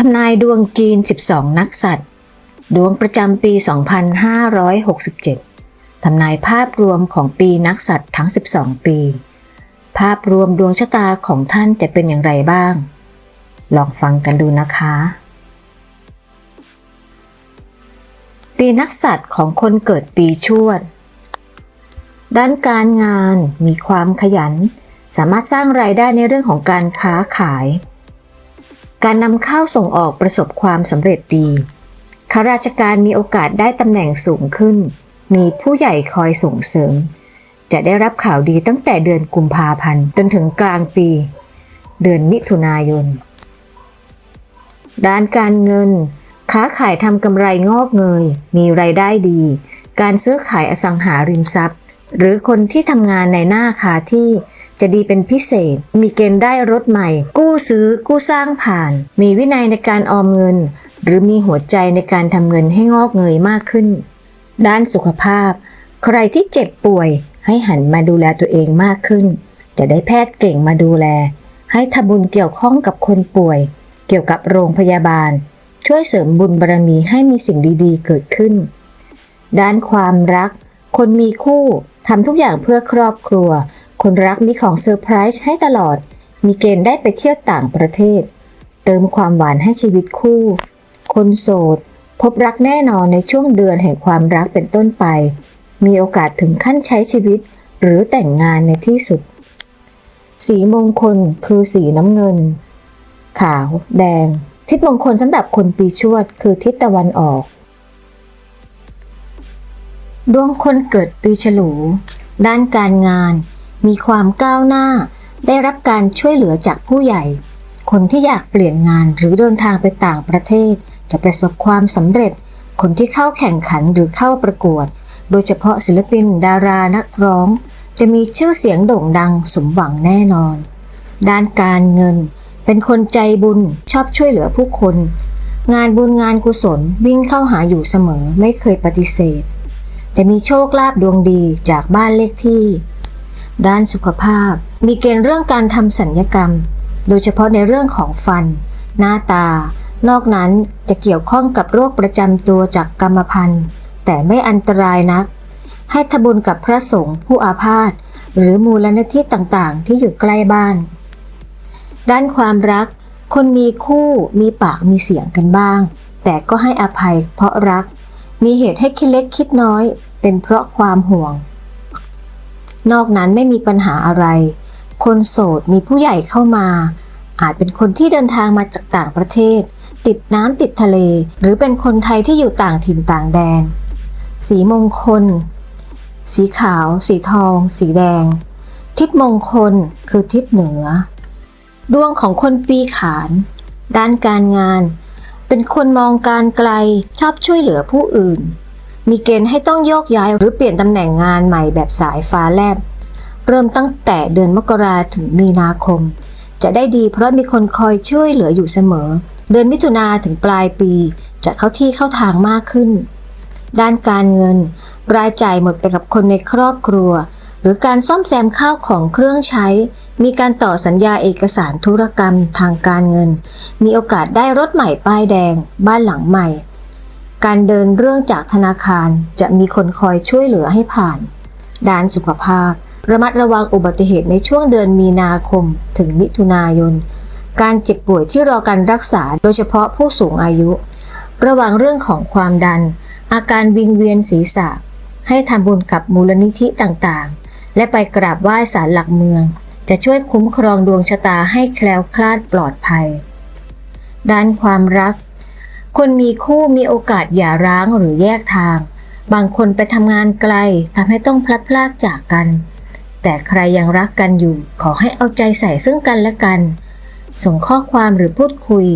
ทำนายดวงจีน 12 นักสัตว์ ดวงประจำปี 2567 ทำนายภาพรวมของปีนักสัตว์ทั้ง 12 ปี ภาพรวมดวงชะตาของท่านจะเป็นอย่างไรบ้าง ลองฟังกันดูนะคะ ปีนักสัตว์ของคนเกิดปีชวด ด้านการงานมีความขยัน สามารถสร้างรายได้ในเรื่องของการค้าขาย การนำเข้าส่งออกประสบความสำเร็จดีข้าราชการมีโอกาสได้ตำแหน่งสูงขึ้น มีผู้ใหญ่คอยส่งเสริม จะได้รับข่าวดีตั้งแต่เดือนกุมภาพันธ์จนถึงกลางปี เดือนมิถุนายน ด้านการเงิน ค้าขายทำกำไรงอกเงย มีรายได้ดี การซื้อขายอสังหาริมทรัพย์ หรือคนที่ทำงานในหน้าคาที่ จะดีเป็นพิเศษ มีเกณฑ์ได้รถใหม่ กู้ซื้อ กู้สร้างผ่าน มีวินัยในการออมเงิน หรือมีหัวใจในการทำเงินให้งอกเงยมากขึ้น ด้านสุขภาพ ใครที่เจ็บป่วยให้หันมาดูแลตัวเองมากขึ้น จะได้แพทย์เก่งมาดูแล ให้ทำบุญเกี่ยวข้องกับคนป่วย เกี่ยวกับโรงพยาบาล ช่วยเสริมบุญบารมีให้มีสิ่งดีๆ เกิดขึ้น ด้านความรัก คนมีคู่ทำทุกอย่างเพื่อครอบครัว คนรักมีของเซอร์ไพรส์ให้ตลอด มีเกณฑ์ได้ไปเที่ยวต่างประเทศ เติมความหวานให้ชีวิตคู่ คนโสด พบรักแน่นอนในช่วงเดือนแห่งความรักเป็นต้นไป มีโอกาสถึงขั้นใช้ชีวิต หรือแต่งงานในที่สุด สีมงคลคือสีน้ำเงิน ขาว แดง ทิศมงคลสำหรับคนปีชวด คือทิศตะวันออกดวงคนเกิดปีฉลู ด้านการงาน มีความก้าวหน้า ได้รับการช่วยเหลือจากผู้ใหญ่ คนที่อยากเปลี่ยนงานหรือเดินทางไปต่างประเทศ จะประสบความสำเร็จ คนที่เข้าแข่งขันหรือเข้าประกวด โดยเฉพาะศิลปิน ดารานักร้อง จะมีชื่อเสียงโด่งดังสมหวังแน่นอน ด้านการเงิน เป็นคนใจบุญชอบช่วยเหลือผู้คน งานบุญงานกุศลวิ่งเข้าหาอยู่เสมอไม่เคยปฏิเสธ จะมีโชคลาภดวงดีจากบ้านเลขที่ ด้านสุขภาพ มีเกณฑ์เรื่องการทำสัญญกรรม โดยเฉพาะในเรื่องของฟัน หน้าตา นอกนั้นจะเกี่ยวข้องกับโรคประจำตัวจากกรรมพันธุ์ แต่ไม่อันตรายนัก ให้ทบุญกับพระสงฆ์ผู้อาพาธหรือมูลนิธิต่างๆ ที่อยู่ใกล้บ้าน ด้านความรัก คนมีคู่มีปากมีเสียงกันบ้าง แต่ก็ให้อภัยเพราะรัก มีเหตุให้คิดเล็กคิดน้อย เป็นเพราะความห่วง นอกนั้นไม่มีปัญหาอะไร คนโสดมีผู้ใหญ่เข้ามา อาจเป็นคนที่เดินทางมาจากต่างประเทศ ติดน้ำติดทะเล หรือเป็นคนไทยที่อยู่ต่างถิ่นต่างแดน สีมงคล สีขาว สีทอง สีแดง ทิศมงคลคือทิศเหนือ ดวงของคนปีขาน ด้านการงาน เป็นคนมองการไกลชอบช่วยเหลือผู้อื่น มีเกณฑ์ให้ต้องโยกย้ายหรือเปลี่ยนตำแหน่งงานใหม่แบบสายฟ้าแลบ เริ่มตั้งแต่เดือนมกราถึงมีนาคม จะได้ดีเพราะมีคนคอยช่วยเหลืออยู่เสมอ เดือนมิถุนาถึงปลายปี จะเข้าที่เข้าทางมากขึ้น ด้านการเงิน รายจ่ายหมดไปกับคนในครอบครัว หรือการซ่อมแซมข้าวของเครื่องใช้ มีการต่อสัญญาเอกสารธุรกรรมทางการเงิน มีโอกาสได้รถใหม่ป้ายแดง บ้านหลังใหม่ การเดินเรื่องจากธนาคารจะมีคนคอยช่วยเหลือให้ผ่าน ด้านสุขภาพ ระมัดระวังอุบัติเหตุในช่วงเดือนมีนาคมถึงมิถุนายน การเจ็บป่วยที่รอการรักษาโดยเฉพาะผู้สูงอายุ ระวังเรื่องของความดัน อาการวิงเวียนศีรษะ ให้ทำบุญกับมูลนิธิต่างๆ และไปกราบไหว้ศาลหลักเมือง จะช่วยคุ้มครองดวงชะตาให้แคล้วคลาดปลอดภัย ด้านความรัก คนมีคู่มีโอกาสหย่าร้างหรือแยกทาง บางคนไปทำงานไกลทำให้ต้องพลัดพรากจากกัน แต่ใครยังรักกันอยู่ ขอให้เอาใจใส่ซึ่งกันและกัน ส่งข้อความหรือพูดคุย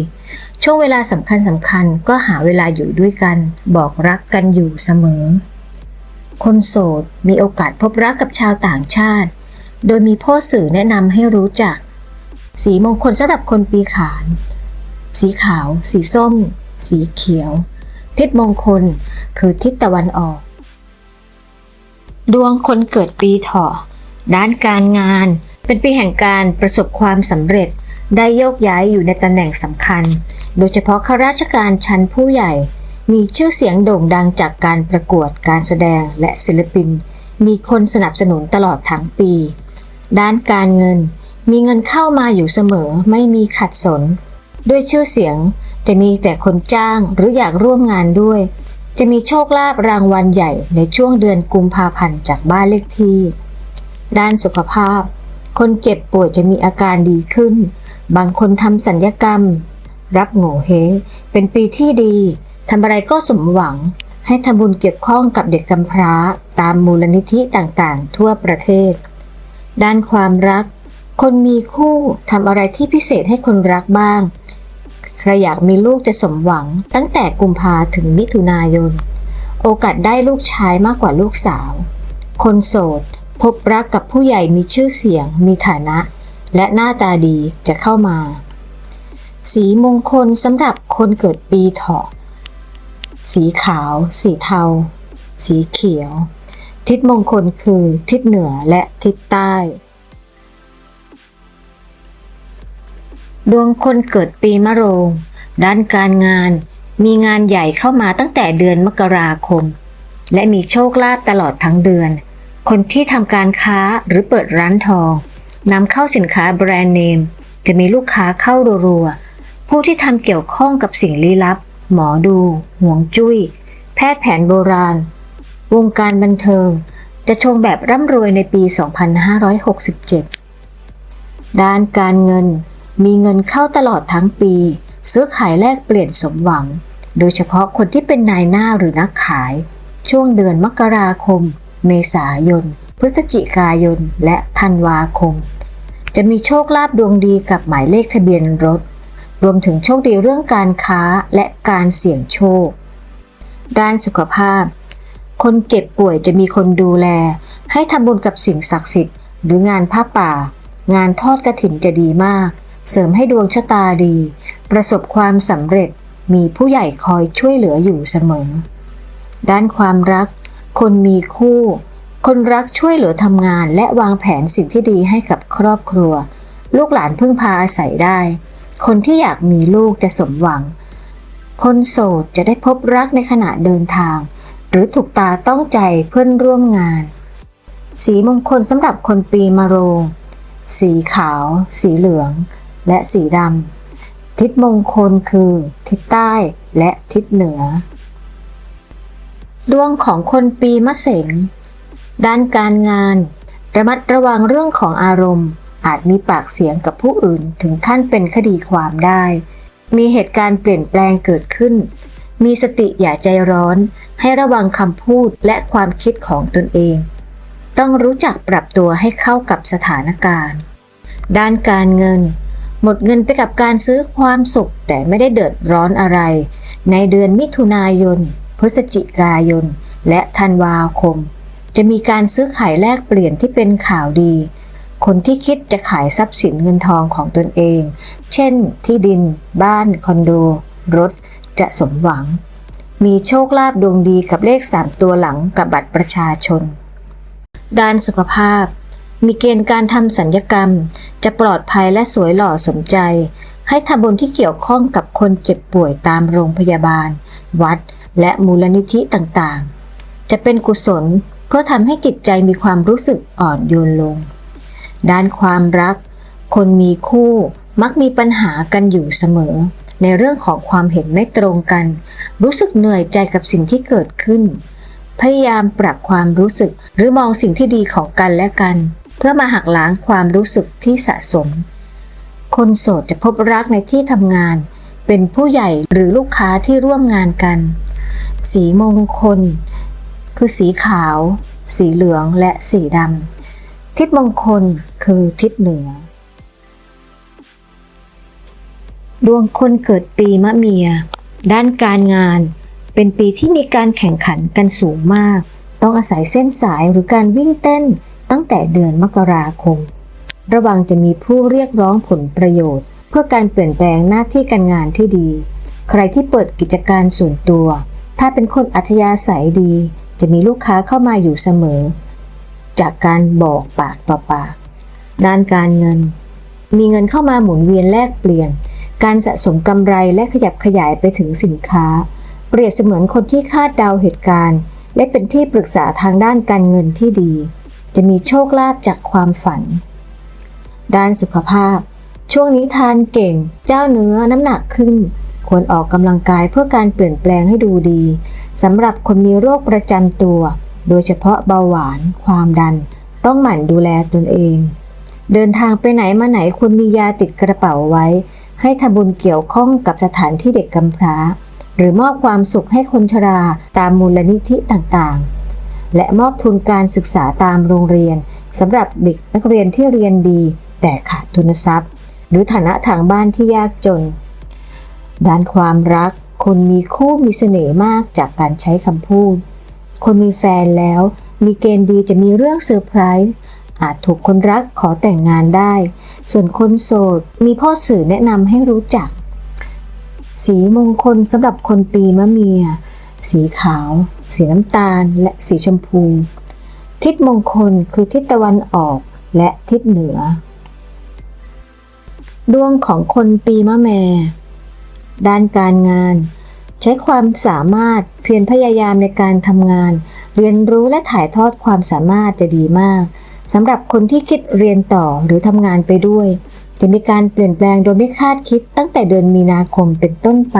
ช่วงเวลาสำคัญสำคัญก็หาเวลาอยู่ด้วยกัน บอกรักกันอยู่เสมอ คนโสดมีโอกาสพบรักกับชาวต่างชาติ โดยมีพ่อสื่อแนะนำให้รู้จัก สีมงคลสำหรับคนปีขาน สีขาว สีส้ม สีเขียว ทิศมงคลคือทิศตะวันออก ดวงคนเกิดปีเถาะด้านการงาน เป็นปีแห่งการประสบความสำเร็จได้โยกย้ายอยู่ในตำแหน่งสำคัญ โดยเฉพาะข้าราชการชั้นผู้ใหญ่ มีชื่อเสียงโด่งดังจากการประกวดการแสดงและศิลปิน มีคนสนับสนุนตลอดทั้งปี ด้านการเงิน มีเงินเข้ามาอยู่เสมอไม่มีขัดสน ด้วยชื่อเสียง จะมีแต่คนจ้างหรืออยากร่วมงานด้วย จะมีโชคลาภรางวัลใหญ่ในช่วงเดือนกุมภาพันธ์จากบ้านเลขที่ ด้านสุขภาพ คนเจ็บป่วยจะมีอาการดีขึ้น บางคนทำสัญญกรรม รับโง่เฮงเป็นปีที่ดีทำอะไรก็สมหวังให้ทำบุญเกี่ยวข้องกับเด็กกำพร้าตามมูลนิธิต่างๆ ทั่วประเทศ ด้านความรัก คนมีคู่ทำอะไรที่พิเศษให้คนรักบ้าง ใครอยากมีลูกจะสมหวัง ตั้งแต่กุมภาถึงมิถุนายน โอกาสได้ลูกชายมากกว่าลูกสาว คนโสด พบรักกับผู้ใหญ่มีชื่อเสียง มีฐานะ และหน้าตาดีจะเข้ามา สีมงคลสำหรับคนเกิดปีเถาะ สีขาว สีเทา สีเขียว ทิศมงคลคือทิศเหนือและทิศใต้ ดวงคนเกิดปีมะโรง ด้านการงาน มีงานใหญ่เข้ามาตั้งแต่เดือนมกราคม และมีโชคลาภตลอดทั้งเดือน คนที่ทำการค้าหรือเปิดร้านทองนำเข้าสินค้าแบรนด์เนม จะมีลูกค้าเข้ารัวๆ ผู้ที่ทำเกี่ยวข้องกับสิ่งลี้ลับ หมอดู ห่วงจุ้ย แพทย์แผนโบราณ วงการบันเทิง จะชงแบบร่ำรวยในปี 2567 ด้านการเงิน มีเงินเข้าตลอดทั้งปี ซื้อขายแลกเปลี่ยนสมหวัง โดยเฉพาะคนที่เป็นนายหน้าหรือนักขาย ช่วงเดือนมกราคม เมษายน พฤศจิกายน และธันวาคม จะมีโชคลาภดวงดีกับหมายเลขทะเบียนรถ รวมถึงโชคดีเรื่องการค้าและการเสี่ยงโชค ด้านสุขภาพ คนเจ็บป่วยจะมีคนดูแล ให้ทำบุญกับสิ่งศักดิ์สิทธิ์หรืองานผ้าป่า งานทอดกระถิ่นจะดีมาก เสริมให้ดวงชะตาดี ประสบความสำเร็จมีผู้ใหญ่คอยช่วยเหลืออยู่เสมอ ด้านความรัก คนมีคู่ คนรักช่วยเหลือทำงาน และวางแผนสิ่งที่ดีให้กับครอบครัว ลูกหลานพึ่งพาอาศัยได้ คนที่อยากมีลูกจะสมหวัง คนโสดจะได้พบรักในขณะเดินทาง หรือถูกตาต้องใจเพื่อนร่วมงาน สีมงคลสำหรับคนปีมะโรง สีขาว สีเหลือง และสีดำ ทิศมงคลคือ ทิศใต้และทิศเหนือ ดวงของคนปีมะเสง ด้านการงาน ระมัดระวังเรื่องของอารมณ์ อาจมีปากเสียงกับผู้อื่นถึงขั้นเป็นคดีความได้ มีเหตุการณ์เปลี่ยนแปลงเกิดขึ้น มีสติอย่าใจร้อน ให้ระวังคำพูดและความคิดของตนเอง ต้องรู้จักปรับตัวให้เข้ากับสถานการณ์ด้านการเงิน หมดเงินไปกับการซื้อความสุขแต่ไม่ได้เดือดร้อนอะไร ในเดือนมิถุนายน พฤศจิกายน และธันวาคม จะมีการซื้อขายแลกเปลี่ยนที่เป็นข่าวดี คนที่คิดจะขายทรัพย์สินเงินทองของตนเอง เช่น ที่ดิน บ้าน คอนโด รถ จะสมหวัง มีโชคลาภดวงดีกับเลข 3 ตัวหลังกับบัตรประชาชน ด้านสุขภาพ มีเกณฑ์การทำสัญญกรรม จะปลอดภัยและสวยหล่อสมใจ ให้ทำบุญที่เกี่ยวข้องกับคนเจ็บป่วยตามโรงพยาบาล วัด และมูลนิธิต่างๆ จะเป็นกุศลเพื่อทำให้จิตใจมีความรู้สึกอ่อนโยนลง ด้านความรัก คนมีคู่มักมีปัญหากันอยู่เสมอ ในเรื่องของความเห็นไม่ตรงกัน รู้สึกเหนื่อยใจกับสิ่งที่เกิดขึ้น พยายามปรับความรู้สึกหรือมองสิ่งที่ดีของกันและกัน เพื่อมาหักล้างความรู้สึกที่สะสม คนโสดจะพบรักในที่ทำงาน เป็นผู้ใหญ่หรือลูกค้าที่ร่วมงานกัน สีมงคล คือสีขาว สีเหลืองและสีดำทิศมงคลคือทิศเหนือ ดวงคนเกิดปีมะเมีย ด้านการงานเป็นปีที่มีการแข่งขันกันสูงมาก ต้องอาศัยเส้นสายหรือการวิ่งเต้น ตั้งแต่เดือนมกราคม ระวังจะมีผู้เรียกร้องผลประโยชน์ เพื่อการเปลี่ยนแปลงหน้าที่การงานที่ดี ใครที่เปิดกิจการส่วนตัว ถ้าเป็นคนอัธยาศัยดี จะมีลูกค้าเข้ามาอยู่เสมอ จากการบอกปากต่อปาก ด้านการเงิน มีเงินเข้ามาหมุนเวียนแลกเปลี่ยน การสะสมกำไรและขยับขยายไปถึงสินค้า เปรียบเสมือนคนที่คาดเดาเหตุการณ์ และเป็นที่ปรึกษาทางด้านการเงินที่ดี จะมีโชคลาภจากความฝัน ด้านสุขภาพ ช่วงนี้ทานเก่ง เจ้าเนื้อน้ำหนักขึ้น ควรออกกำลังกายเพื่อการเปลี่ยนแปลงให้ดูดีสำหรับคนมีโรคประจำตัว โดยเฉพาะเบาหวาน ความดัน ต้องหมั่นดูแลตนเอง เดินทางไปไหนมาไหนควรมียาติดกระเป๋าไว้ ให้ทำบุญเกี่ยวข้องกับสถานที่เด็กกำพร้า หรือมอบความสุขให้คนชราตามมูลนิธิต่างๆ และมอบทุนการศึกษาตามโรงเรียนสำหรับเด็กนักเรียนที่เรียนดี แต่ขาดทุนทรัพย์ หรือฐานะทางบ้านที่ยากจน ด้านความรัก คนมีคู่มีเสน่ห์มากจากการใช้คำพูด คนมีแฟนแล้ว มีเกณฑ์ดีจะมีเรื่องเซอร์ไพรส์อาจถูกคนรักขอแต่งงานได้ ส่วนคนโสด มีพ่อสื่อแนะนำให้รู้จัก สีมงคลสำหรับคนปีมะเมีย สีขาว สีน้ำตาล และสีชมพู ทิศมงคลคือทิศตะวันออกและทิศเหนือ ดวงของคนปีมะแม่ ด้านการงาน ใช้ความสามารถเพียรพยายามในการทำงาน เรียนรู้และถ่ายทอดความสามารถจะดีมากสำหรับคนที่คิดเรียนต่อหรือทำงานไปด้วย จะมีการเปลี่ยนแปลงโดยไม่คาดคิดตั้งแต่เดือนมีนาคมเป็นต้นไป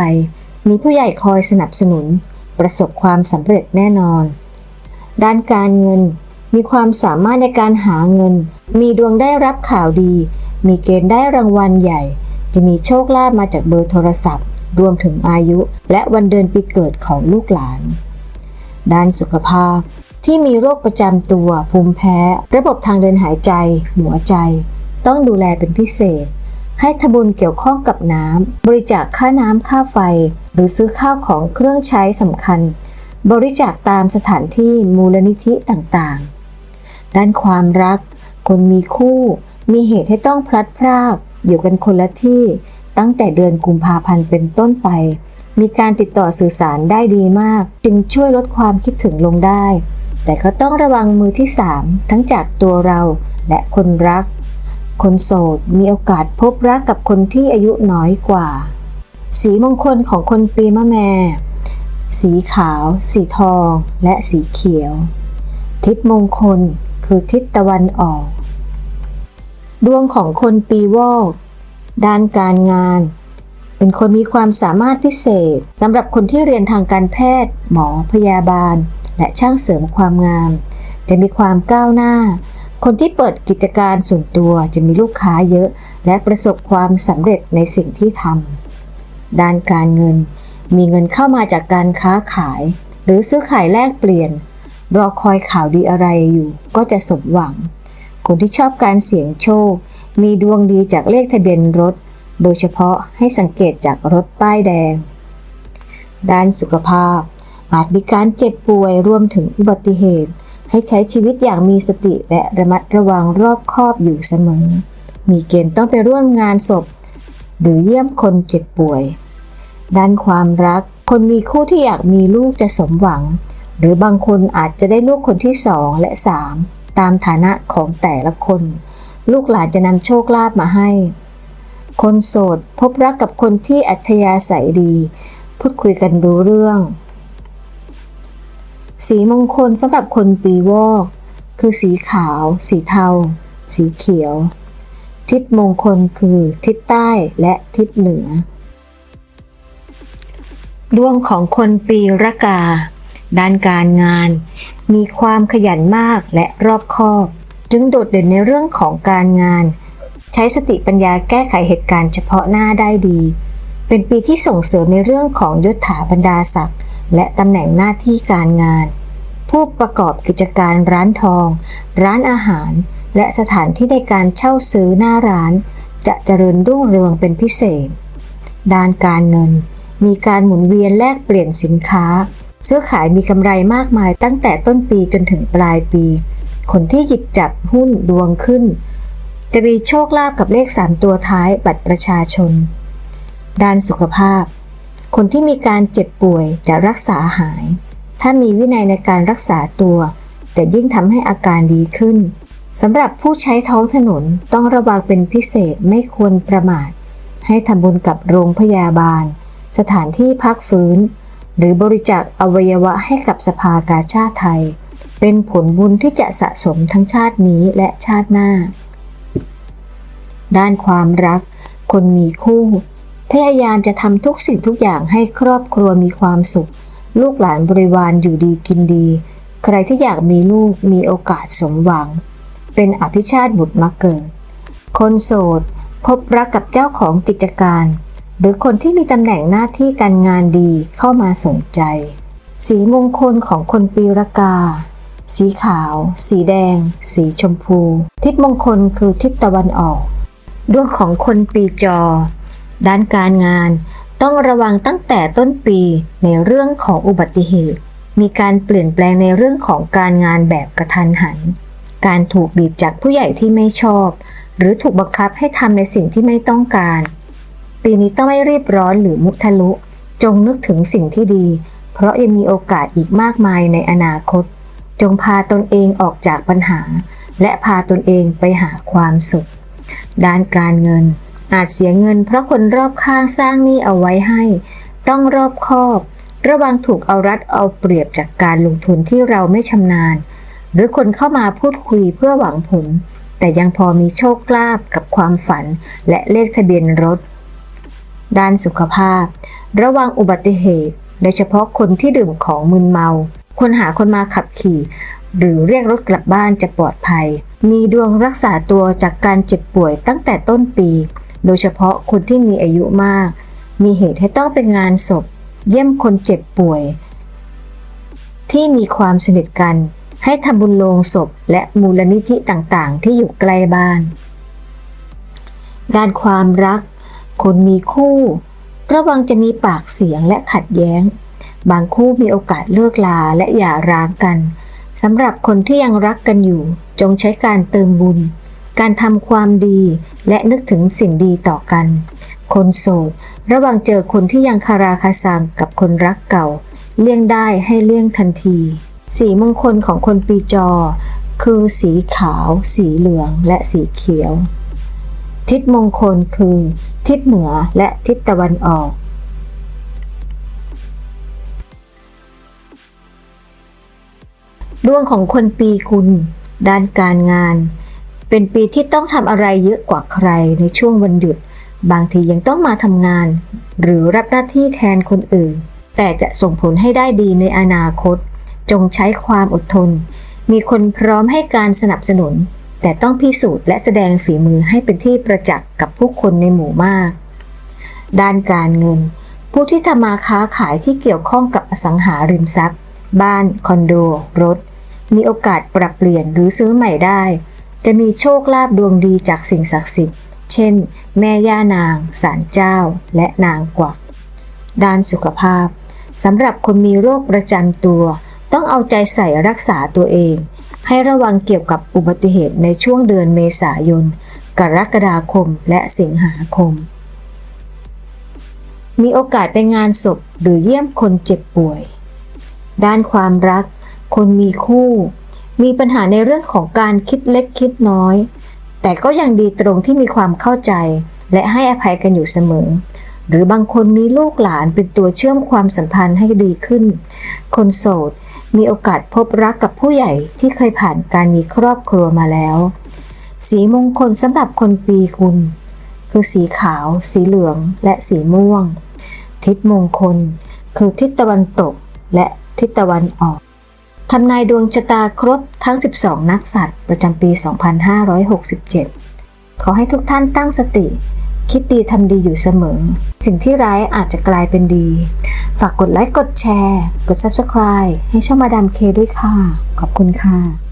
มีผู้ใหญ่คอยสนับสนุน ประสบความสำเร็จแน่นอน ด้านการเงิน มีความสามารถในการหาเงิน มีดวงได้รับข่าวดี มีเกณฑ์ได้รางวัลใหญ่ จะมีโชคลาภมาจากเบอร์โทรศัพท์ รวมถึงอายุ และวันเดือนปีเกิดของลูกหลาน ด้านสุขภาพที่มีโรคประจำตัว ภูมิแพ้ ระบบทางเดินหายใจ หัวใจ ต้องดูแลเป็นพิเศษ ให้ทบุญเกี่ยวข้องกับน้ำ บริจาคค่าน้ำค่าไฟ หรือซื้อข้าวของเครื่องใช้สำคัญ บริจาคตามสถานที่มูลนิธิต่างๆ ด้านความรัก คนมีคู่ มีเหตุให้ต้องพลัดพราก อยู่กันคนละที่ตั้งแต่เดือนกุมภาพันธ์เป็นต้นไป มีการติดต่อสื่อสารได้ดีมาก จึงช่วยลดความคิดถึงลงได้ แต่ก็ต้องระวังมือที่สามทั้งจากตัวเราและคนรัก คนโสดมีโอกาสพบรักกับคนที่อายุน้อยกว่า สีมงคลของคนปีมะแม่ สีขาว สีทอง และสีเขียว ทิศมงคลคือทิศตะวันออก ดวงของคนปีวอก ด้านการงาน เป็นคนมีความสามารถพิเศษสำหรับคนที่เรียนทางการแพทย์ หมอพยาบาล และช่างเสริมความงาม จะมีความก้าวหน้า คนที่เปิดกิจการส่วนตัวจะมีลูกค้าเยอะ และประสบความสำเร็จในสิ่งที่ทำด้านการเงิน มีเงินเข้ามาจากการค้าขาย หรือซื้อขายแลกเปลี่ยน รอคอยข่าวดีอะไรอยู่ ก็จะสมหวัง คนที่ชอบการเสี่ยงโชค มีดวงดีจากเลขทะเบียนรถ โดยเฉพาะให้สังเกตจากรถป้ายแดง ด้านสุขภาพอาจมีการเจ็บป่วยรวมถึงอุบัติเหตุ ให้ใช้ชีวิตอย่างมีสติและระมัดระวังรอบคอบอยู่เสมอ มีเกณฑ์ต้องไปร่วมงานศพ หรือเยี่ยมคนเจ็บป่วย ด้านความรัก คนมีคู่ที่อยากมีลูกจะสมหวัง หรือบางคนอาจจะได้ลูกคนที่สองและสามตามฐานะของแต่ละคน ลูกหลานจะนำโชคลาภมาให้ คนโสดพบรักกับคนที่อัธยาศัยดี พูดคุยกันรู้เรื่อง สีมงคลสำหรับคนปีวอก คือสีขาว สีเทา สีเขียว ทิศมงคลคือทิศใต้และทิศเหนือ ดวงของคนปีระกา ด้านการงาน มีความขยันมากและรอบคอบ จึงโดดเด่นในเรื่องของการงาน ใช้สติปัญญาแก้ไขเหตุการณ์เฉพาะหน้าได้ดี เป็นปีที่ส่งเสริมในเรื่องของยศถาบรรดาศักดิ์ และตำแหน่งหน้าที่การงาน ผู้ประกอบกิจการร้านทอง ร้านอาหาร และสถานที่ในการเช่าซื้อหน้าร้าน จะเจริญรุ่งเรืองเป็นพิเศษ ด้านการเงิน มีการหมุนเวียนแลกเปลี่ยนสินค้า ซื้อขายมีกำไรมากมายตั้งแต่ต้นปีจนถึงปลายปี คนที่หยิบจับหุ้นดวงขึ้น จะมีโชคลาภกับเลข 3 ตัวท้ายบัตรประชาชน ด้านสุขภาพ คนที่มีการเจ็บป่วยจะรักษาหาย ถ้ามีวินัยในการรักษาตัว จะยิ่งทำให้อาการดีขึ้นสำหรับผู้ใช้ท้องถนนต้องระวังเป็นพิเศษไม่ควรประมาท ให้ทำบุญกับโรงพยาบาล สถานที่พักฟื้น หรือบริจาคอวัยวะให้กับสภากาชาติไทย เป็นผลบุญที่จะสะสมทั้งชาตินี้และชาติหน้า ด้านความรัก คนมีคู่ พยายามจะทำทุกสิ่งทุกอย่างให้ครอบครัวมีความสุข ลูกหลานบริวารอยู่ดีกินดี ใครที่อยากมีลูกมีโอกาสสมหวัง เป็นอภิชาติบุตรมาเกิด คนโสด พบรักกับเจ้าของกิจการ หรือคนที่มีตำแหน่งหน้าที่การงานดีเข้ามาสนใจ สีมงคลของคนปีรกา สีขาว สีแดง สีชมพู ทิศมงคลคือทิศตะวันออก ดวงของคนปีจอ ด้านการงาน ต้องระวังตั้งแต่ต้นปีในเรื่องของอุบัติเหตุ มีการเปลี่ยนแปลงในเรื่องของการงานแบบกระทันหัน การถูกบีบจากผู้ใหญ่ที่ไม่ชอบ หรือถูกบังคับให้ทำในสิ่งที่ไม่ต้องการ ปีนี้ต้องไม่รีบร้อนหรือมุทะลุ จงนึกถึงสิ่งที่ดี เพราะยังมีโอกาสอีกมากมายในอนาคต จงพาตนเองออกจากปัญหา และพาตนเองไปหาความสุข ด้านการเงิน อาจเสียเงินเพราะคนรอบข้างสร้างหนี้เอาไว้ให้ ต้องรอบคอบ ระวังถูกเอารัดเอาเปรียบจากการลงทุนที่เราไม่ชำนาญ หรือคนเข้ามาพูดคุยเพื่อหวังผล แต่ยังพอมีโชคลาภกับความฝันและเลขทะเบียนรถ ด้านสุขภาพ ระวังอุบัติเหตุ โดยเฉพาะคนที่ดื่มของมึนเมาควรหาคนมาขับขี่หรือเรียกรถกลับบ้านจะปลอดภัย มีดวงรักษาตัวจากการเจ็บป่วยตั้งแต่ต้นปี โดยเฉพาะคนที่มีอายุมาก มีเหตุให้ต้องเป็นงานศพ เยี่ยมคนเจ็บป่วย ที่มีความสนิทกัน ให้ทำบุญโลงศพ และมูลนิธิต่างๆ ที่อยู่ใกล้บ้าน ด้านความรัก คนมีคู่ ระวังจะมีปากเสียงและขัดแย้ง บางคู่มีโอกาสเลิกลาและหย่าร้างกันสำหรับคนที่ยังรักกันอยู่ จงใช้การเติมบุญ การทำความดีและนึกถึงสิ่งดีต่อกัน คนโสดระวังเจอคนที่ยังคาราคาซังกับคนรักเก่า เลี่ยงได้ให้เลี่ยงทันที สีมงคลของคนปีจอ คือสีขาว สีเหลืองและสีเขียว ทิศมงคลคือ ทิศเหนือและทิศตะวันออกดวงของคนปีกุลด้านการงาน เป็นปีที่ต้องทำอะไรเยอะกว่าใครในช่วงวันหยุด บางทียังต้องมาทำงาน หรือรับหน้าที่แทนคนอื่น แต่จะส่งผลให้ได้ดีในอนาคต จงใช้ความอดทน มีคนพร้อมให้การสนับสนุน แต่ต้องพิสูจน์และแสดงฝีมือให้เป็นที่ประจักษ์กับผู้คนในหมู่มาก ด้านการเงิน ผู้ที่ทำมาค้าขายที่เกี่ยวข้องกับอสังหาริมทรัพย์ บ้าน คอนโด รถ มีโอกาสปรับเปลี่ยนหรือซื้อใหม่ได้ จะมีโชคลาภดวงดีจากสิ่งศักดิ์สิทธิ์ เช่น แม่ย่านางศาลเจ้า และนางกวัก ด้านสุขภาพสำหรับคนมีโรคประจำตัว ต้องเอาใจใส่รักษาตัวเอง ให้ระวังเกี่ยวกับอุบัติเหตุในช่วงเดือนเมษายน กรกฎาคมและสิงหาคม มีโอกาสไปงานศพหรือเยี่ยมคนเจ็บป่วย ด้านความรัก คนมีคู่ มีปัญหาในเรื่องของการคิดเล็กคิดน้อย แต่ก็ยังดีตรงที่มีความเข้าใจ และให้อภัยกันอยู่เสมอ หรือบางคนมีลูกหลานเป็นตัวเชื่อมความสัมพันธ์ให้ดีขึ้น คนโสดมีโอกาสพบรักกับผู้ใหญ่ที่เคยผ่านการมีครอบครัวมาแล้ว สีมงคลสำหรับคนปีกุลคือสีขาว สีเหลือง และสีม่วง ทิศมงคล คือทิศตะวันตกและทิศตะวันออก ทำนายดวงชะตาครบทั้ง 12 นักสัตว์ ประจำปี 2567 ขอให้ทุกท่านตั้งสติ คิดดีทำดีอยู่เสมอ สิ่งที่ร้ายอาจจะกลายเป็นดี ฝากกดไลค์กดแชร์ กด Subscribe ให้ช่องมาดามเคด้วยค่ะ ขอบคุณค่ะ